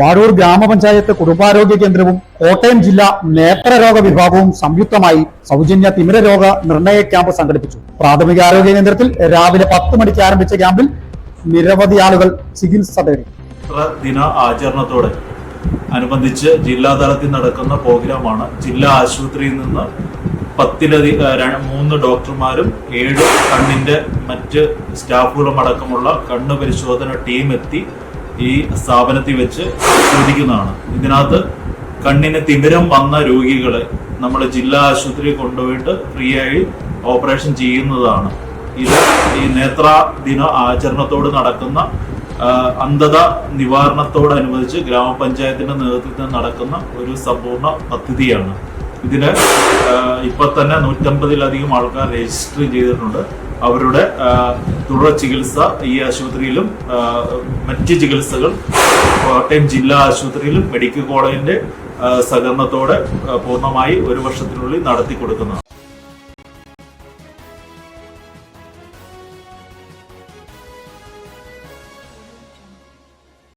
വാഴൂർ ഗ്രാമപഞ്ചായത്ത് കുടുംബാരോഗ്യ കേന്ദ്രവും കോട്ടയം ജില്ലാ നേത്രരോഗ വിഭാഗവും സംയുക്തമായി സൗജന്യ തിമിര രോഗ നിർണയ ക്യാമ്പ് സംഘടിപ്പിച്ചു. പ്രാഥമിക ആരോഗ്യ കേന്ദ്രത്തിൽ രാവിലെ പത്ത് മണിക്ക് ആരംഭിച്ച ക്യാമ്പിൽ നിരവധി ആളുകൾ ചികിത്സ തേടി. ദിന ആചരണത്തോടെ അനുബന്ധിച്ച് ജില്ലാതലത്തിൽ നടക്കുന്ന പ്രോഗ്രാമാണ് ജില്ലാ ആശുപത്രിയിൽ നിന്ന് പത്തിലധികം മൂന്ന് ഡോക്ടർമാരും ഏഴ് കണ്ണിന്റെ മറ്റ് സ്റ്റാഫുകളും അടക്കമുള്ള കണ്ണ് പരിശോധന ടീം എത്തി ഈ സ്ഥാപനത്തിൽ വെച്ച് ശ്രദ്ധിക്കുന്നതാണ് ഇതിനകത്ത് കണ്ണിന് തിമിരം വന്ന രോഗികളെ നമ്മൾ ജില്ലാ ആശുപത്രി കൊണ്ടുപോയിട്ട് ഫ്രീ ആയി ഓപ്പറേഷൻ ചെയ്യുന്നതാണ്. ഇത് ഈ നേത്ര ദിന ആചരണത്തോട് നടക്കുന്ന അന്ധത നിവാരണത്തോടനുബന്ധിച്ച് ഗ്രാമപഞ്ചായത്തിന്റെ നേതൃത്വത്തിൽ നടക്കുന്ന ഒരു സമ്പൂർണ പദ്ധതിയാണ്. ഇതിന് ഇപ്പൊ തന്നെ നൂറ്റമ്പതിലധികം ആൾക്കാർ രജിസ്റ്റർ ചെയ്തിട്ടുണ്ട്. അവരുടെ തുടർ ചികിത്സ ഈ ആശുപത്രിയിലും മറ്റ് ചികിത്സകൾ കോട്ടയം ജില്ലാ ആശുപത്രിയിലും മെഡിക്കൽ കോളേജിന്റെ സഹകരണത്തോടെ പൂർണമായി ഒരു വർഷത്തിനുള്ളിൽ നടത്തി കൊടുക്കുന്നതാണ്